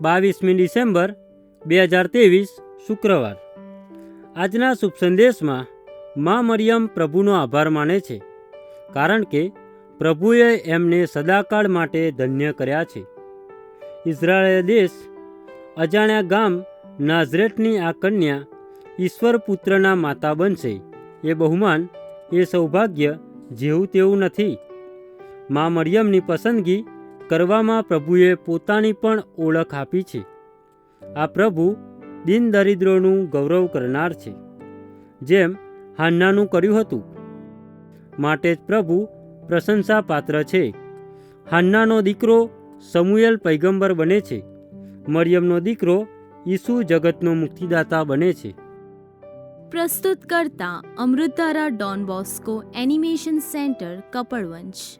બાવીસમી ડિસેમ્બર બે હજાર ત્રેવીસ શુક્રવાર. આજના શુભ સંદેશમાં મા મરિયમ પ્રભુનો આભાર માને છે, કારણ કે પ્રભુએ એમને સદાકાળ માટે ધન્ય કર્યા છે. ઇઝરાયેલ દેશ અજાણ્યા ગામ નાઝરેટની આ કન્યા ઈશ્વર પુત્રના માતા બનશે એ બહુમાન એ સૌભાગ્ય જેવું તેવું નથી. મા મરિયમની પસંદગી કરવામાં પ્રભુએ પોતાની પણ ઓળખ આપી છે. આ પ્રભુ દિન દરિદ્રોનું ગૌરવ કરનાર છે. જેમ હાન્નાનું કર્યું હતું, માટે જ પ્રભુ પ્રશંસા પાત્ર છે. હાન્નાનો દીકરો સમુએલ પૈગંબર બને છે. મરિયમનો દીકરો ઈસુ જગતનો મુક્તિદાતા બને છે. પ્રસ્તુત કરતા Amrutdhara Don Bosco animation centre, Kapadvanj.